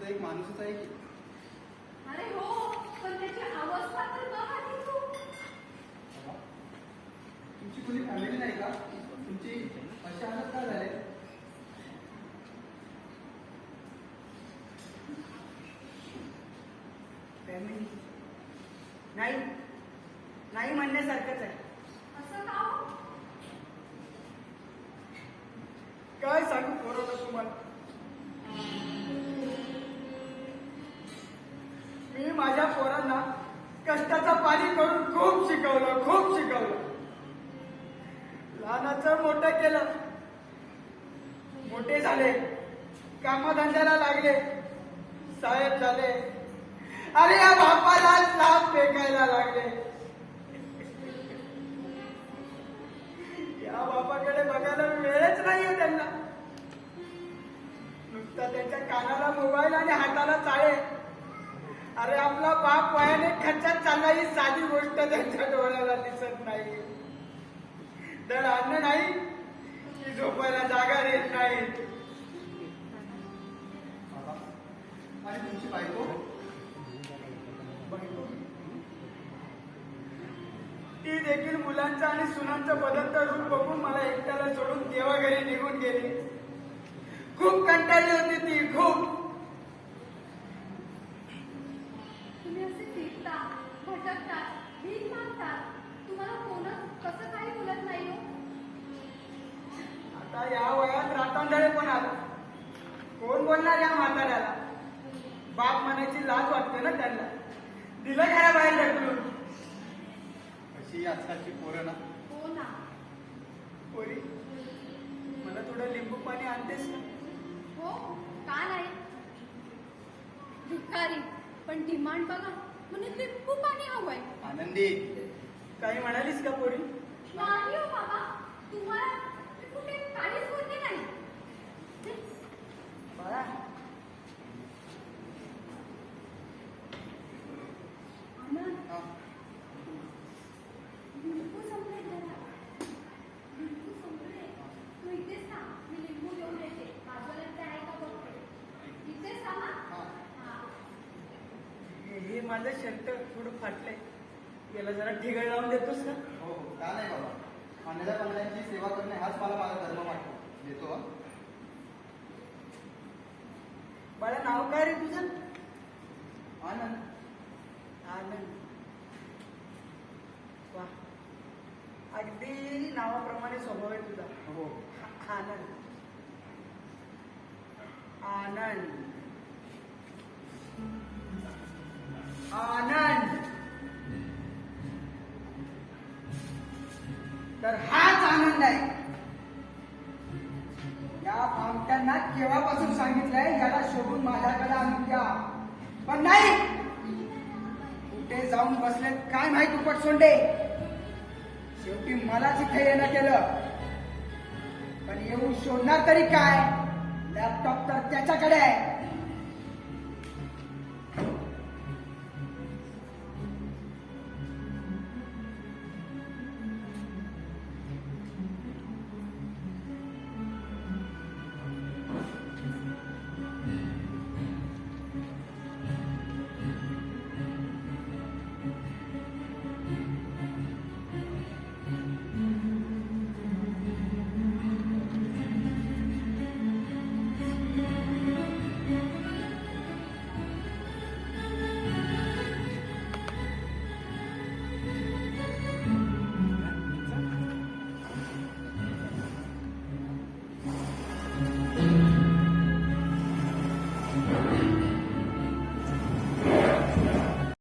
सुद्धा एक माणूसच आहे की? अरे हो पण त्याची अवस्था तर बघ आधी तू. तुमची कोणी फॅमिली नाही का? तुमची अशी हालत का झाले? फॅमिली नाही. नाही म्हणण्यासारखंच आहे. असं का हो? काय सांगू कोरोना तुम्हाला? मी माझ्या पोरांना कष्टाचं पाणी करून खूप शिकवलं खूप शिकवलं. लहानाचं मोठं केलं. मोठे झाले. कामधंद्याला लागले. साहेब झाले. अरे या बापाला लाभ फेकायला लागले. या बापाकडे बघायला वेळच नाहीये त्यांना. नुसता त्यांच्या कानाला मोबाईल आणि हाताला चाळे. अरे आपला बाप वयाने खर्चात चालला ही साधी गोष्ट त्यांच्या डोळ्याला दिसत नाही. तर अन्न नाही की झोपायला जागा देत नाही. आणि तुमची बायको? ती देखील मुलांचं आणि सुनांचं बदलत रूप बघून मला एकट्याला सोडून देवाघरी निघून गेली. खूप कंटाळली होती ती खूप. भटकता भीक मागता तुम्हाला कोणच कसं काही बोलत नाही हो? आता या वयात रातांधळे पण आलं. कोण बोलणार या म्हाताऱ्याला? बाप म्हणायची लाज वाटते ना त्यांना. दिलं घराबाहेर ढकलून. अशी आजकालची पोरं ना. हो ना. पोरी मला थोडं लिंबू पाणी आणतेस ना हो का नाही? भिकारी. पण डिमांड बघा. म्हणजे लिंबू पाणी हवंय. आनंदी. काही म्हणालीस का पोरी? नाही हो बाबा तुम्हाला मी कुठे काहीच बोलले नाही बाळा आनंद हा. लिंबू संपले जरा लिंबू संपले तू इथेच ना मी लिंबू घेऊन येते बाजूला ते आहे का बघते इथेच थांबा हा. हा हे हे माझं शर्ट थोडं फाटलंय. याला जरा ठिगळ लावून देतोस का हो हो का नाही बाबा? अन्नदा कमल्यांची सेवा करणे हाच मला माझा धर्म वाटतो. देतो हा. बाळा नाव काय रे तुझं? आनंद. आनंद. वा. अगदी नावाप्रमाणे स्वभाव आहे तुझा. हो. आनंद. आनंद. तर हाच आनंद आहे. या भामट्यांना केव्हापासून सांगितलंय याला शोधून माझ्याकडे आणून द्या. पण नाही कुठे जाऊन बसले काय माहीत उपट सोंडे? शेवटी मलाच इथे येणं केलं. पण येऊन शोधणार तरी काय? लॅपटॉप तर त्याच्याकडे आहे.